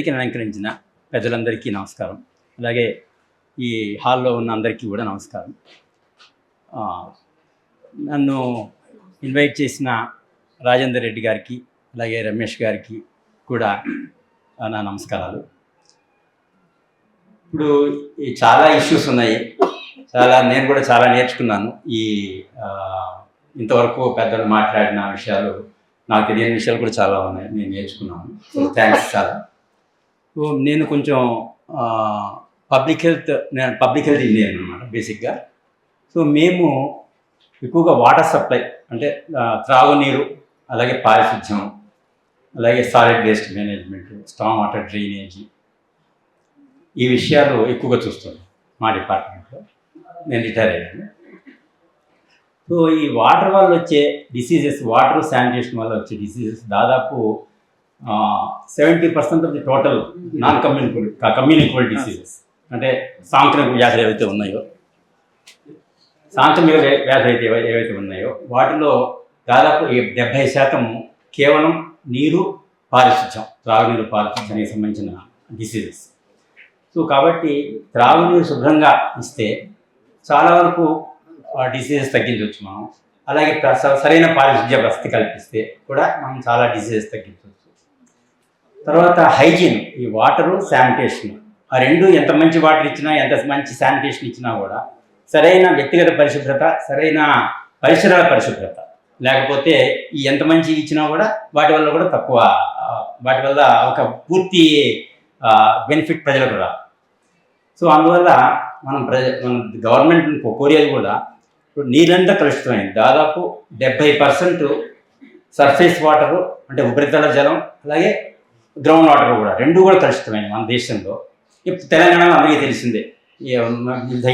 వేదికను అలంకరించిన పెద్దలందరికీ నమస్కారం. అలాగే ఈ హాల్లో ఉన్న అందరికీ కూడా నమస్కారం. నన్ను ఇన్వైట్ చేసిన రాజేందర్ రెడ్డి గారికి అలాగే రమేష్ గారికి కూడా నా నమస్కారాలు. ఇప్పుడు ఈ చాలా ఇష్యూస్ ఉన్నాయి. చాలా నేను కూడా చాలా నేర్చుకున్నాను. ఈ ఇంతవరకు పెద్దలు మాట్లాడిన విషయాలు నాకు తెలియని విషయాలు కూడా చాలా ఉన్నాయి. నేను నేర్చుకున్నాను. థ్యాంక్స్ చాలా. నేను కొంచెం పబ్లిక్ హెల్త్ నేను పబ్లిక్ హెల్త్ ఇంజనీర్ అనమాట బేసిక్గా సో మేము ఎక్కువగా వాటర్ సప్లై అంటే త్రాగునీరు అలాగే పారిశుధ్యం అలాగే solid waste management strong water drainage ఈ విషయాలు ఎక్కువగా చూస్తున్నాం మా డిపార్ట్మెంట్లో నేను రిటైర్ అయ్యాను. సో ఈ వాటర్ వల్ల వచ్చే డిసీజెస్ వాటర్ శానిటేషన్ వల్ల వచ్చే డిసీజెస్ దాదాపు seventy percent of the total non communicable communicable diseases అంటే సాంక్రమిక వ్యాధులు ఏవైతే ఉన్నాయో సాంక్రమిక వ్యా- వ్యాధులు అయితే ఏవై- ఏవైతే ఉన్నాయో వాటిలో దాదాపు ఈ డెబ్భై శాతం కేవలం నీరు పారిశుధ్యం త్రాగునీరు పారిశుధ్యానికి సంబంధించిన డిసీజెస్ సో కాబట్టి త్రాగునీరు శుభ్రంగా ఇస్తే చాలా వరకు ఆ డిసీజెస్ తగ్గించవచ్చు మనం. అలాగే సరైన పారిశుధ్య వసతి కల్పిస్తే కూడా మనం చాలా డిసీజెస్ తగ్గించవచ్చు. తర్వాత హైజీన్ ఈ వాటరు శానిటేషన్. ఆ రెండు ఎంత మంచి వాటర్ ఇచ్చినా ఎంత మంచి శానిటేషన్ ఇచ్చినా కూడా సరైన వ్యక్తిగత పరిశుభ్రత సరైన పరిసరాల పరిశుభ్రత. లేకపోతే ఈ ఎంత మంచి ఇచ్చినా కూడా వాటి వల్ల కూడా తక్కువ వాటి వల్ల ఒక పూర్తి బెనిఫిట్ ప్రజలకు రాదు. సో అందువల్ల మనం ప్రజ మన గవర్నమెంట్ కోరేది కూడా ఇప్పుడు నీళ్ళంతా కలుషితమైంది. దాదాపు డెబ్బై పర్సెంట్ సర్ఫేస్ వాటరు అంటే ఉపరితల జలం అలాగే గ్రౌండ్ వాటర్ కూడా రెండు కూడా కలుషితమైనవి మన దేశంలో. ఇప్పుడు తెలంగాణలో అందరికీ తెలిసిందే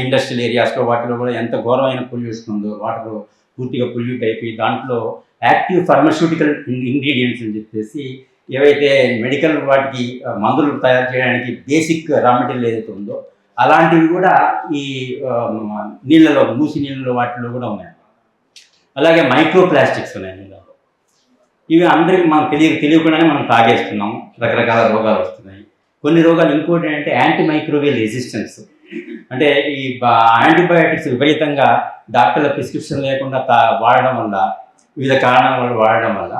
ఇండస్ట్రియల్ ఏరియాస్లో వాటిలో కూడా ఎంత ఘోరమైన పొల్యూషన్ ఉందో వాటర్ పూర్తిగా పొల్యూట్ అయిపోయి దాంట్లో యాక్టివ్ ఫార్మస్యూటికల్ ఇంగ్రీడియంట్స్ అని చెప్పేసి ఏవైతే మెడికల్ వాటికి మందులు తయారు చేయడానికి బేసిక్ రా మెటీరియల్ ఏదైతే ఉందో అలాంటివి కూడా ఈ నీళ్ళలో మూసి నీళ్ళలో వాటిలో కూడా ఉన్నాయి అలాగే మైక్రో ప్లాస్టిక్స్ ఉన్నాయి నీళ్ళలో ఇవి అందరికీ మనకు తెలియ తెలియకుండానే మనం తాగేస్తున్నాం. రకరకాల రోగాలు వస్తున్నాయి. కొన్ని రోగాలు ఇంకోటి ఏంటంటే యాంటీ మైక్రోవేల్ రెసిస్టెన్స్ అంటే ఈ యాంటీబయాటిక్స్ విపరీతంగా డాక్టర్ల ప్రిస్క్రిప్షన్ లేకుండా తా వాడడం వల్ల వివిధ కారణాల వల్ల వాడడం వల్ల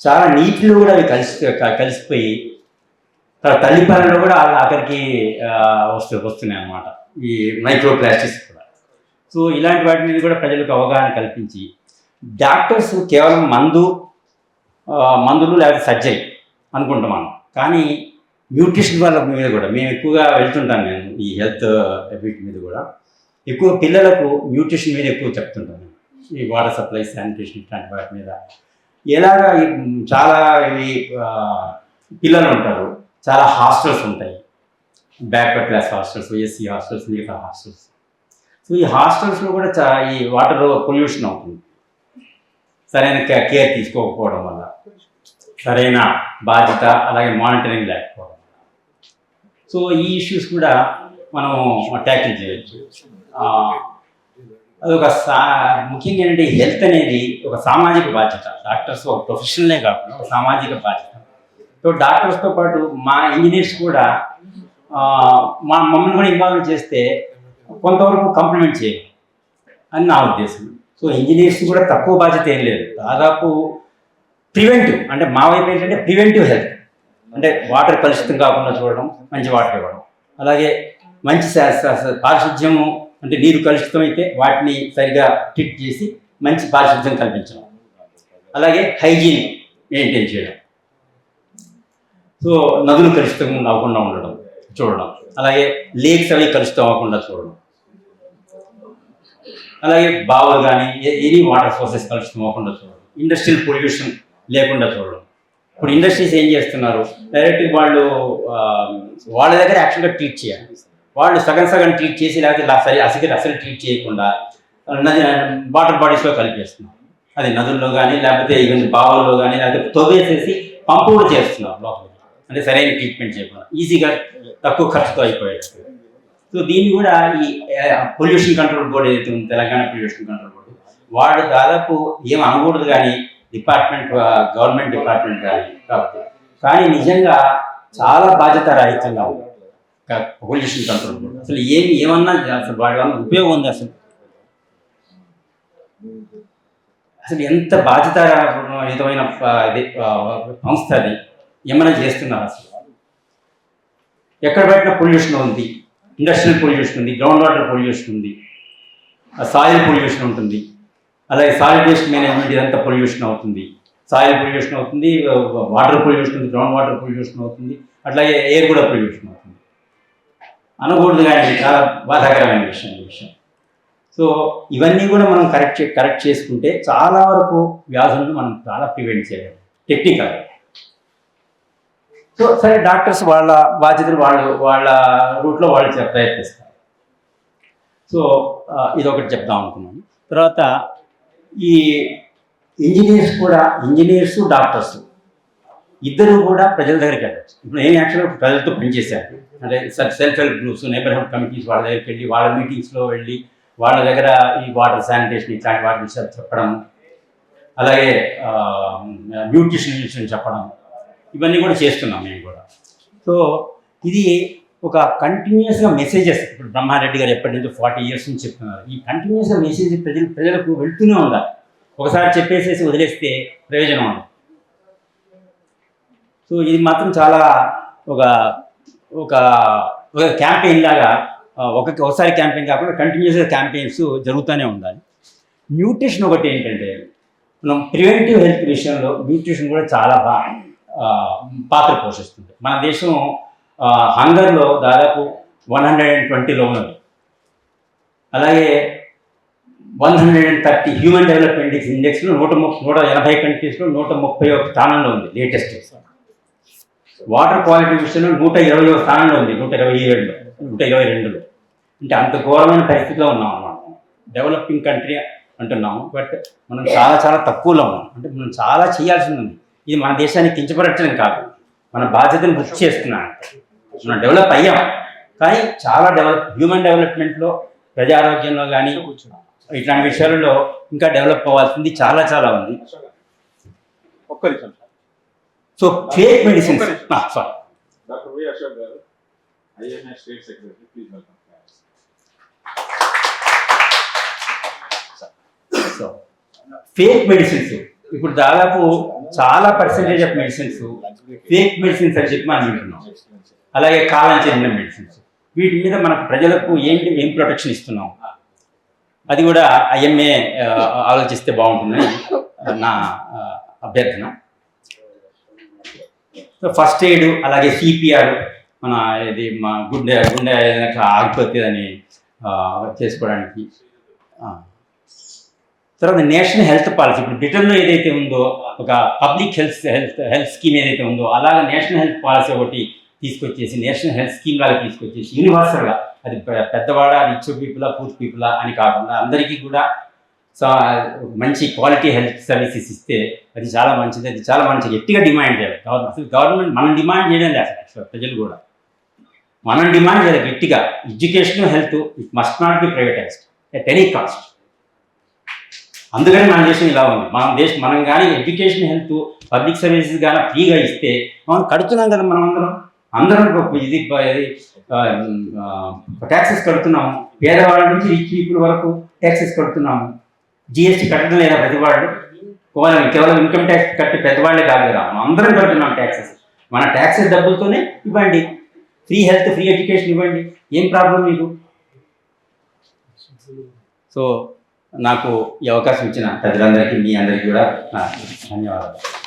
చాలా నీటిలో కూడా అవి కలిసి కలిసిపోయి తల్లిపాలలో కూడా అక్కడికి ఆఖరికి వస్తు వస్తున్నాయి అన్నమాట. ఈ మైక్రో ప్లాస్టిక్స్ కూడా. సో ఇలాంటి వాటి మీద కూడా ప్రజలకు అవగాహన కల్పించి డాక్టర్స్ కేవలం మందు మందులు లేకపోతే సర్జరీ అనుకుంటాం కానీ న్యూట్రిషన్ వాళ్ళ మీద కూడా మేము ఎక్కువగా వెళ్తుంటాను నేను ఈ హెల్త్ ఎఫెక్ట్ మీద కూడా. ఎక్కువ పిల్లలకు న్యూట్రిషన్ మీద ఎక్కువ చెప్తుంటాను ఈ వాటర్ సప్లై శానిటేషన్ ఇట్లాంటి వాటి మీద. ఎలాగ చాలా ఇవి పిల్లలు ఉంటారు. చాలా హాస్టల్స్ ఉంటాయి. Backward class hostels SC hostels మిగతా హాస్టల్స్. సో ఈ హాస్టల్స్లో కూడా చా ఈ వాటర్ పొల్యూషన్ అవుతుంది. సరైన కేర్ తీసుకోకపోవడం వల్ల సరైన బాధ్యత అలాగే మానిటరింగ్ లేకపోవడం సో ఈ ఇష్యూస్ కూడా మనం ట్యాకిల్ చేయొచ్చు. అదొక సా ముఖ్యంగా ఏంటంటే హెల్త్ అనేది ఒక సామాజిక బాధ్యత. డాక్టర్స్ ఒక ప్రొఫెషనలే కాకుండా ఒక సామాజిక బాధ్యత. సో డాక్టర్స్తో పాటు మా ఇంజనీర్స్ కూడా మా మమ్మల్ని కూడా ఇన్వాల్వ్ చేస్తే కొంతవరకు కంప్లిమెంట్ చేయాలి అని నా ఉద్దేశం. సో ఇంజనీర్స్ కూడా తక్కువ బాధ్యత ఏం లేదు. దాదాపు ప్రివెంటివ్ అంటే మా వైపు ఏంటంటే ప్రివెంటివ్ హెల్త్. అంటే వాటర్ కలుషితం కాకుండా చూడడం మంచి వాటర్ ఇవ్వడం. అలాగే మంచి స- పారిశుధ్యము అంటే నీరు కలుషితం అయితే వాటిని సరిగా ట్రీట్ చేసి మంచి పారిశుధ్యం కల్పించడం. అలాగే హైజీన్ మెయింటైన్ చేయడం. సో నదులు కలుషితం అవ్వకుండా ఉండడం చూడడం. అలాగే లేక్స్ అవి కలుషితం అవ్వకుండా చూడడం. అలాగే బావులు కానీ ఎనీ వాటర్ సోర్సెస్ కలుషితం అవ్వకుండా చూడడం ఇండస్ట్రియల్ పొల్యూషన్ లేకుండా చూడడం. ఇప్పుడు ఇండస్ట్రీస్ ఏం చేస్తున్నారు? డైరెక్ట్ వాళ్ళు వాళ్ళ దగ్గర యాక్చువల్గా ట్రీట్ చేయాలి. వాళ్ళు సగం సగం ట్రీట్ చేసి లేకపోతే సరే అసలు అసలు ట్రీట్ చేయకుండా నది వాటర్ బాడీస్లో కలిపేస్తున్నారు. అది నదుల్లో కానీ లేకపోతే ఈవెన్ బావుల్లో కానీ లేకపోతే తొవ్వేసేసి పంపు కూడా చేస్తున్నారు లోపలికి. అంటే సరైన ట్రీట్మెంట్ చేయకుండా ఈజీగా తక్కువ ఖర్చుతో అయిపోయాడు సో దీన్ని కూడా ఈ పొల్యూషన్ కంట్రోల్ బోర్డు ఏదైతే ఉంది తెలంగాణ పొల్యూషన్ కంట్రోల్ బోర్డు వాడు దాదాపు ఏం అనకూడదు కానీ డిపార్ట్మెంట్ గవర్నమెంట్ డిపార్ట్మెంట్ కానీ కాబట్టి. కానీ నిజంగా చాలా బాధ్యత రాహిత్యంగా ఉంది పొల్యూషన్ కంట్రోల్ బోర్డు అసలు ఏమి ఏమన్నా అసలు వాడి వల్ల ఉపయోగం ఉంది అసలు? అసలు ఎంత బాధ్యతాయుతమైన విధమైన ఇది సంస్థ అది? ఏమైనా చేస్తున్నారు అసలు? ఎక్కడ పెట్టిన పొల్యూషన్ ఉంది. ఇండస్ట్రియల్ పొల్యూషన్ ఉంది గ్రౌండ్ వాటర్ పొల్యూషన్ ఉంది సాయిల్ పొల్యూషన్ ఉంటుంది. అలాగే సాయిల్ వేస్ట్ మేనేజ్మెంట్ ఇదంతా పొల్యూషన్ అవుతుంది. సాయిల్ పొల్యూషన్ అవుతుంది వాటర్ పొల్యూషన్ ఉంది గ్రౌండ్ వాటర్ పొల్యూషన్ అవుతుంది అట్లాగే ఎయిర్ కూడా పొల్యూషన్ అవుతుంది. అనకూడదు కానీ చాలా బాధాకరమైన విషయం ఈ విషయం. సో ఇవన్నీ కూడా మనం కరెక్ట్ చే కరెక్ట్ చేసుకుంటే చాలా వరకు వ్యాధులను మనం చాలా ప్రివెంట్ చేయగలం టెక్నికల్. సో సరే డాక్టర్స్ వాళ్ళ బాధ్యతలు వాళ్ళు వాళ్ళ రూట్లో వాళ్ళు ప్రయత్నిస్తారు. సో ఇది ఒకటి చెప్దాం అనుకున్నాను. తర్వాత ఈ ఇంజనీర్స్ కూడా ఇంజనీర్స్ డాక్టర్స్ ఇద్దరు కూడా ప్రజల దగ్గరికి వెళ్ళచ్చు. ఇప్పుడు నేను యాక్చువల్గా ప్రజలతో పనిచేశాను. అంటే self help groups neighbourhood committees వాళ్ళ దగ్గరికి వెళ్ళి వాళ్ళ మీటింగ్స్లో వెళ్ళి వాళ్ళ దగ్గర ఈ వాటర్ శానిటేషన్ ఇట్లాంటి వాటి విషయాలు చెప్పడం అలాగే న్యూట్రిషన్ విషయం చెప్పడం ఇవన్నీ కూడా చేస్తున్నాం మేము కూడా. సో ఇది ఒక కంటిన్యూస్గా మెసేజెస్ ఇప్పుడు బ్రహ్మారెడ్డి గారు ఎప్పటి నుంచో ఫార్టీ ఇయర్స్ నుంచి చెప్తున్నారు. ఈ కంటిన్యూస్గా మెసేజ్ ప్రజలు ప్రజలకు వెళ్తూనే ఉండాలి. ఒకసారి చెప్పేసేసి వదిలేస్తే ప్రయోజనం ఉండదు. సో ఇది మాత్రం చాలా ఒక ఒక ఒక క్యాంపెయిన్ లాగా ఒక ఒకసారి క్యాంపెయిన్ కాకుండా కంటిన్యూస్గా క్యాంపెయిన్స్ జరుగుతూనే ఉండాలి. న్యూట్రిషన్ ఒకటి ఏంటంటే మనం ప్రివెంటివ్ హెల్త్ విషయంలో న్యూట్రిషన్ కూడా చాలా బాగా పాత్ర పోషిస్తుంది. మన దేశం హంగర్లో దాదాపు వన్ హండ్రెడ్ అండ్ ట్వంటీలో ఉన్నది అలాగే one hundred and thirty human development ఇండెక్స్లో నూట ముప్పై నూట ఎనభై కంట్రీస్లో నూట ముప్పై ఒక స్థానంలో ఉంది లేటెస్ట్. వాటర్ క్వాలిటీ విషయంలో నూట ఇరవై ఒక స్థానంలో ఉంది నూట ఇరవై ఏడులో నూట ఇరవై రెండులో. అంటే అంత ఘోరమైన పరిస్థితిలో ఉన్నాం అన్నమాట డెవలపింగ్ కంట్రీ అంటున్నాము బట్ మనం చాలా చాలా తక్కువలో ఉన్నాం. అంటే మనం చాలా చేయాల్సి ఉంది. ఇది మన దేశాన్ని కించపరచడం కాదు. మన బాధ్యతను గుర్తు చేస్తున్నాం. మనం డెవలప్ అయ్యాం. కానీ చాలా డెవలప్ హ్యూమన్ డెవలప్మెంట్లో ప్రజారోగ్యంలో కానీ ఇట్లాంటి విషయాలలో ఇంకా డెవలప్ అవ్వాల్సింది చాలా చాలా ఉంది. ఒక్క నిమిషం sir. So fake medicines sorry doctor V Ashok garu INI state secretary please welcome. So fake medicines ఇప్పుడు దాదాపు చాలా percentage of medicines fake medicines అని చెప్పి మనం వింటున్నాం అలాగే కాలం చెందిన మెడిసిన్స్ వీటి మీద మన ప్రజలకు ఏంటి ఏం ప్రొటెక్షన్ ఇస్తున్నాం? అది కూడా ఐఎంఏ ఆలోచిస్తే బాగుంటుందని నా అభ్యర్థన. సో ఫస్ట్ ఎయిడ్ అలాగే సిపిఆర్ మన ఇది మా గుండె గుండె ఏదైనా అని చేసుకోవడానికి తర్వాత నేషనల్ హెల్త్ పాలసీ ఇప్పుడు బ్రిటన్లో ఏదైతే ఉందో ఒక public health health health scheme ఏదైతే ఉందో అలాగే నేషనల్ హెల్త్ పాలసీ ఒకటి తీసుకొచ్చేసి నేషనల్ హెల్త్ స్కీమ్ లాగా తీసుకొచ్చేసి యూనివర్సల్గా అది పెద్దవాడ రిచ్ పీపులా పూర్ పీపులా అని కాకుండా అందరికీ కూడా మంచి క్వాలిటీ హెల్త్ సర్వీసెస్ ఇస్తే అది చాలా మంచిది అది చాలా మంచి గట్టిగా డిమాండ్ చేయాలి. గవర్నమెంట్ అసలు గవర్నమెంట్ మనం డిమాండ్ చేయడం లేదు అసలు ప్రజలు కూడా. మనం డిమాండ్ చేయాలి గట్టిగా. Education health it must not be privatised at any cost అందుకని మన దేశం ఇలా ఉంది. మన దేశం మనం కానీ ఎడ్యుకేషన్ హెల్త్ పబ్లిక్ సర్వీసెస్ కానీ ఫ్రీగా ఇస్తే మనం కడుతున్నాం కదా మనం అందరం అందరం ఇది ట్యాక్సెస్ కడుతున్నాము. పేదవాళ్ళ నుంచి రిచ్ పీపుల్ వరకు ట్యాక్సెస్ కడుతున్నాము. జిఎస్టీ కట్టడం లేదా పెద్దవాళ్ళు వాళ్ళు కేవలం కేవలం ఇన్కమ్ ట్యాక్స్ కట్టే పెద్దవాళ్ళే కాదు కదా. మనం అందరం కడుతున్నాం ట్యాక్సెస్ మన ట్యాక్సెస్ డబ్బులతోనే ఇవ్వండి. ఫ్రీ హెల్త్ ఫ్రీ ఎడ్యుకేషన్ ఇవ్వండి. ఏం ప్రాబ్లం మీకు? సో నాకు ఈ అవకాశం ఇచ్చిన ప్రజలందరికీ మీ అందరికీ కూడా ధన్యవాదాలు.